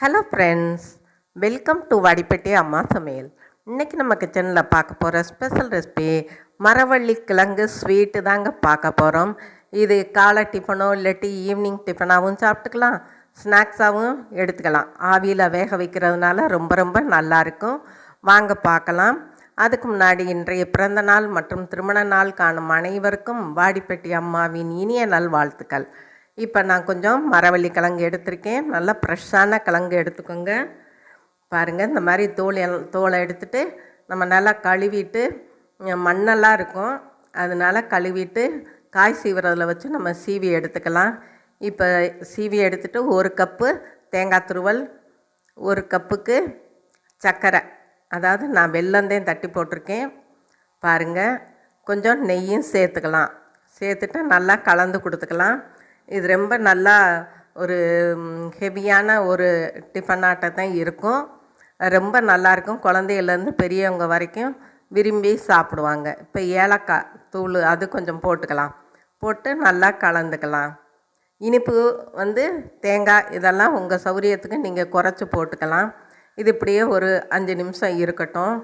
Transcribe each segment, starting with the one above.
Hello friends welcome to Vadipatti அம்மா சமையல் இன்றைக்கி நம்ம கிச்சனில் பார்க்க போகிற ஸ்பெஷல் ரெசிபி மரவள்ளி கிழங்கு ஸ்வீட்டு தாங்க பார்க்க போகிறோம் இது காலை டிஃபனோ இல்லாட்டி ஈவினிங் டிஃபனாகவும் சாப்பிட்டுக்கலாம். ஸ்நாக்ஸாகவும் எடுத்துக்கலாம். ஆவியில் வேக வைக்கிறதுனால ரொம்ப ரொம்ப நல்லாயிருக்கும் வாங்க பார்க்கலாம். அதுக்கு முன்னாடி இன்றைய பிறந்த நாள் மற்றும் திருமண நாள் காணும் அனைவருக்கும் வாடிப்பட்டி அம்மாவின் இனிய நல்வாழ்த்துக்கள். இப்போ நான் கொஞ்சம் மரவள்ளி கிழங்கு எடுத்திருக்கேன். நல்லா ஃப்ரெஷ்ஷான கிழங்கு எடுத்துக்கோங்க. பாருங்கள் இந்த மாதிரி தோல் எல் தோலை எடுத்துட்டு நம்ம நல்லா கழுவிட்டு மண்ணெல்லாம் இருக்கும். அதனால் கழுவிட்டு காய் சீவுறதில் வச்சு நம்ம சீவி எடுத்துக்கலாம். இப்போ சீவி எடுத்துட்டு ஒரு கப்பு தேங்காய் துருவல் ஒரு கப்புக்கு சர்க்கரை அதாவது நான் வெல்லந்தேன் தட்டி போட்டிருக்கேன். பாருங்கள் கொஞ்சம் நெய்யும் சேர்த்துக்கலாம். சேர்த்துட்டு நல்லா கலந்து கொடுத்துக்கலாம். இது ரொம்ப நல்லா ஒரு ஹெவியான ஒரு டிஃபனாட்ட தான் இருக்கும். ரொம்ப நல்லாயிருக்கும் குழந்தையிலேருந்து பெரியவங்க வரைக்கும் விரும்பி சாப்பிடுவாங்க. இப்போ ஏலக்காய் தூள் அது கொஞ்சம் போட்டுக்கலாம். போட்டு நல்லா கலந்துக்கலாம். இனிப்பு வந்து தேங்காய் இதெல்லாம் உங்கள் சௌரியத்துக்கு நீங்கள் குறைச்சி போட்டுக்கலாம். இது இப்படியே ஒரு அஞ்சு நிமிஷம் இருக்கட்டும்.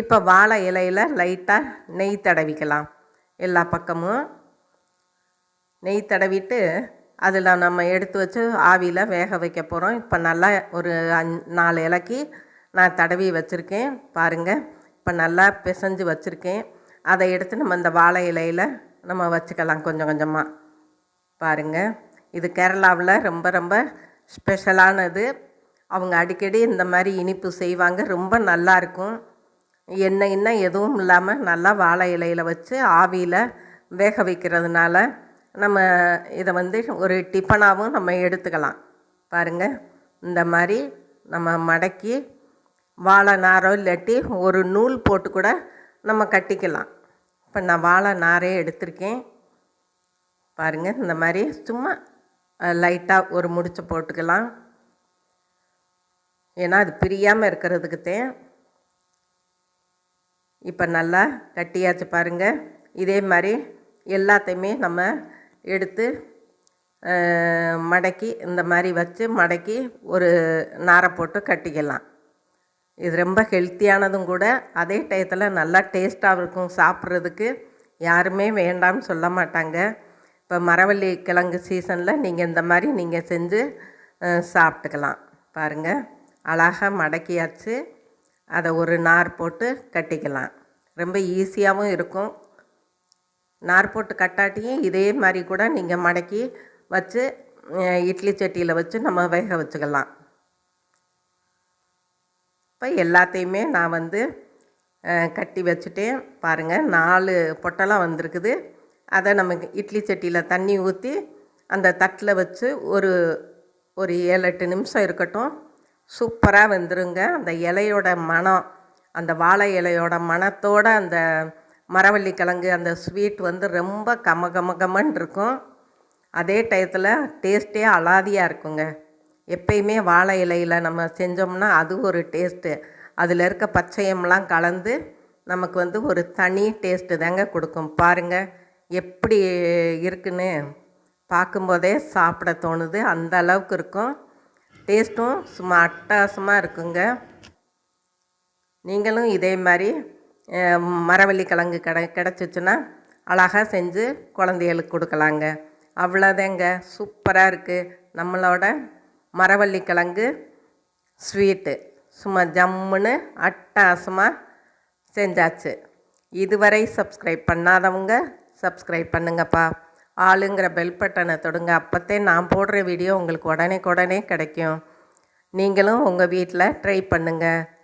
இப்போ வாழை இலையில் லைட்டாக நெய் தடவிக்கலாம். எல்லா பக்கமும். நெய் தடவிட்டு அதில் நம்ம எடுத்து வச்சு ஆவியில் வேக வைக்க போகிறோம் இப்போ நல்லா ஒரு அஞ் நாலு இலக்கி நான் தடவி வச்சுருக்கேன். பாருங்கள் இப்போ நல்லா பிசைஞ்சு வச்சுருக்கேன். அதை எடுத்து நம்ம இந்த வாழை இலையில் நம்ம வச்சுக்கலாம் கொஞ்சம் கொஞ்சமாக பாருங்கள் இது கேரளாவில் ரொம்ப ரொம்ப ஸ்பெஷலானது. அவங்க அடிக்கடி இந்த மாதிரி இனிப்பு செய்வாங்க. ரொம்ப நல்லா இருக்கும். எண்ணெய் இன்னும் எதுவும் இல்லாமல் நல்லா வாழை இலையில் வச்சு ஆவியில் வேக வைக்கிறதுனால நம்ம இதை வந்து ஒரு டிஃபனாகவும் நம்ம எடுத்துக்கலாம். பாருங்கள் இந்த மாதிரி நம்ம மடக்கி வாழை நாரோ இல்லாட்டி ஒரு நூல் போட்டு கூட நம்ம கட்டிக்கலாம். இப்போ நான் வாழை நாரே எடுத்திருக்கேன். பாருங்கள் இந்த மாதிரி சும்மா லைட்டாக ஒரு முடிச்சு போட்டுக்கலாம். ஏன்னா அது பிரியாமல் இருக்கிறதுக்குத்தேன் இப்போ நல்லா கட்டியாச்சு பாருங்கள் இதே மாதிரி எல்லாத்தையுமே நம்ம எடுத்து மடக்கி இந்த மாதிரி வச்சு மடக்கி ஒரு நாரை போட்டு கட்டிக்கலாம். இது ரொம்ப ஹெல்த்தியானதும் கூட. அதே டயத்தில் நல்லா டேஸ்ட்டாக இருக்கும் சாப்பிட்றதுக்கு. யாருமே வேண்டாம்னு சொல்ல மாட்டாங்க. இப்போ மரவள்ளி கிழங்கு சீசனில் நீங்கள் இந்த மாதிரி நீங்கள் செஞ்சு சாப்பிட்டுக்கலாம். பாருங்கள் அழகாக மடக்கியாச்சு. அதை ஒரு நார் போட்டு கட்டிக்கலாம். ரொம்ப ஈஸியாகவும் இருக்கும். நார் போட்டு கட்டாட்டியும் இதே மாதிரி கூட நீங்கள் மடக்கி வச்சு இட்லி சட்டியில் வச்சு நம்ம வேக வச்சுக்கலாம். இப்போ எல்லாத்தையுமே நான் வந்து கட்டி வச்சுட்டேன் பாருங்கள் நாலு பொட்டெல்லாம் வந்திருக்குது. அதை நமக்கு இட்லி சட்டியில் தண்ணி ஊற்றி அந்த தட்டில் வச்சு ஒரு ஒரு ஏழு எட்டு நிமிஷம் இருக்கட்டும். சூப்பராக வந்துருங்க. அந்த இலையோட மணம் அந்த வாழை இலையோட மணத்தோட அந்த மரவள்ளி கிழங்கு அந்த ஸ்வீட் வந்து ரொம்ப கம கம கமன்னு இருக்கும். அதே டயத்தில் டேஸ்ட்டே அலாதியாக இருக்குங்க. எப்பயுமே வாழை இலையில் நம்ம செஞ்சோம்னா அது ஒரு டேஸ்ட்டு அதில் இருக்க பச்சையம்லாம் கலந்து நமக்கு வந்து ஒரு தனி டேஸ்ட்டு தாங்க கொடுக்கும். பாருங்கள் எப்படி இருக்குன்னு பார்க்கும்போதே சாப்பிட தோணுது. அந்த அளவுக்கு இருக்கும். டேஸ்ட்டும் சும்மா அட்டகாசமாக இருக்குங்க. நீங்களும் இதே மாதிரி மரவள்ளி கிழங்கு கிடை கிடச்சிச்சுன்னா அழகாக செஞ்சு குழந்தைகளுக்கு கொடுக்கலாங்க. அவ்வளோதாங்க. சூப்பராக இருக்குது நம்மளோட மரவள்ளி கிழங்கு ஸ்வீட்டு. சும்மா ஜம்முன்னு அட்டாசமாக செஞ்சாச்சு. இதுவரை சப்ஸ்கிரைப் பண்ணாதவங்க சப்ஸ்கிரைப் பண்ணுங்கப்பா. ஆளுங்கிற பெல் பட்டனை தொடுங்க. அப்போத்தே நான் போடுற வீடியோ உங்களுக்கு உடனே உடனே கிடைக்கும். நீங்களும் உங்கள் வீட்டில் ட்ரை பண்ணுங்கள்